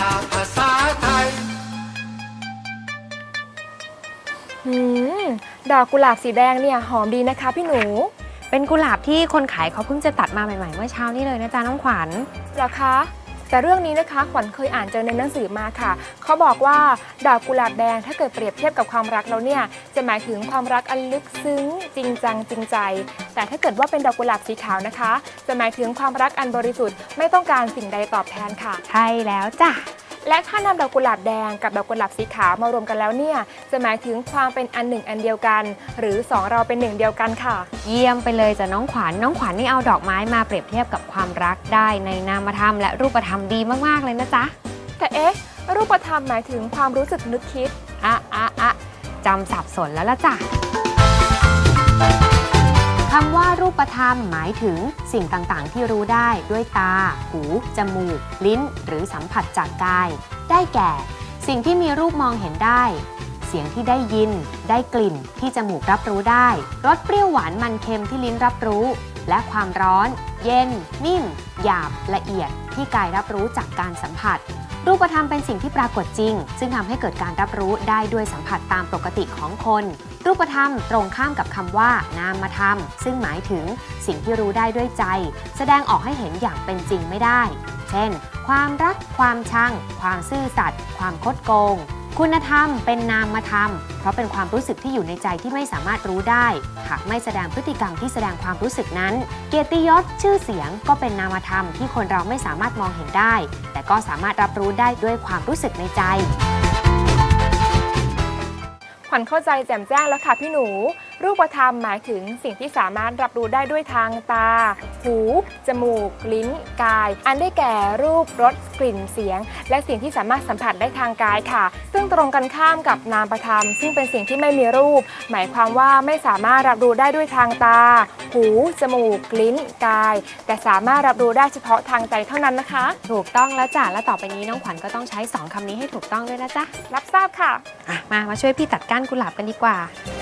ากภาษาไทย อืมดอกกุหลาบสีแดงเนี่ยหอมดีนะคะพี่หนูเป็นกุหลาบที่คนขายเขาเพิ่งจะตัดมาใหม่ๆเมื่อเช้านี้เลยนะจ๊ะน้องขวัญเหรอคะ แต่เรื่องนี้นะคะขวัญเคยอ่านเจอในหนังสือมาค่ะ เขาบอกว่าดอกกุหลาบแดงถ้าเกิดเปรียบเทียบกับความรักแล้วเนี่ย จะหมายถึงความรักอันลึกซึ้ง จริงจังจริงใจ แต่ถ้าเกิดว่าเป็นดอกกุหลาบสีขาวนะคะ จะหมายถึงความรักอันบริสุทธิ์ไม่ต้องการสิ่งใดตอบแทนค่ะ ใช่แล้วจ้ะและถ้านำดอกกุหลาบแดงกับดอกกุหลาบสีขาวมารวมกันแล้วเนี่ย จะหมายถึงความเป็นอันหนึ่งอันเดียวกัน หรือสองเราเป็นหนึ่งเดียวกันค่ะ เยี่ยมไปเลยจ้ะน้องขวัญน้องขวัญนี่เอาดอกไม้มาเปรียบเทียบกับความรักได้ในนามธรรมและรูปธรรมดีมากๆเลยนะจ๊ะแต่เอ๊ะรูปธรรมหมายถึงความรู้สึกนึกคิดอะอะอะจำสับสนแล้วละจ้ะคำว่ารู ปธรรมหมายถึงสิ่งต่างๆ ที่รู้ได้ด้วยตา หู จมูก ลิ้น หรือสัมผัสจากกาย ได้แก่ สิ่งที่มีรูปมองเห็นได้ เสียงที่ได้ยิน ได้กลิ่น ที่จมูกรับรู้ได้ รสเปรี้ยวหวานมันเค็มที่ลิ้นรับรู้ และความร้อน เย็น นิ่ม หยาบ ละเอียด ที่กายรับรู้จากการสัมผัส รูปธรรมเป็นสิ่งที่ปรากฏจริง ซึ่งทำให้เกิดการรับรู้ได้ด้วยสัมผัสตามปกติของคน รูปธรรมตรงข้ามกับคำว่านามธรรม ซึ่งหมายถึงสิ่งที่รู้ได้ด้วยใจ แสดงออกให้เห็นอย่างเป็นจริงไม่ได้ เช่น ความรัก ความชัง ความซื่อสัตย์ ความคดโกง คุณธรรมเป็นนามธรรม เพราะเป็นความรู้สึกที่อยู่ในใจที่ไม่สามารถรู้ได้ หากไม่แสดงพฤติกรรมที่แสดงความรู้สึกนั้น เกียรติยศชื่อเสียงก็เป็นนามธรรมที่คนเราไม่สามารถมองเห็นได้ แต่ก็สามารถรับรู้ได้ด้วยความรู้สึกในใจ ขวัญเข้าใจแจ่มแจ้งแล้วค่ะพี่หนู รูปธรรมหมายถึงสิ่งที่สามารถรับรู้ได้ด้วยทางตา หู จมูก ลิ้น กาย อันได้แก่รูป รส กลิ่น เสียง และสิ่งที่สามารถสัมผัสได้ทางกายค่ะ ซึ่งตรงกันข้ามกับนามธรรม ซึ่งเป็นสิ่งที่ไม่มีรูป หมายความว่าไม่สามารถรับรู้ได้ด้วยทางตา หู จมูก ลิ้น กาย แต่สามารถรับรู้ได้เฉพาะทางใจเท่านั้นนะคะ ถูกต้องแล้วจ้ะ และต่อไปนี้น้องขวัญก็ต้องใช้ 2คำนี้ให้ถูกต้องด้วยนะจ๊ะ รับทราบค่ะ อะ มา มาช่วยพี่ตัดก้านกุหลาบกันดีกว่าพูดจาภาษา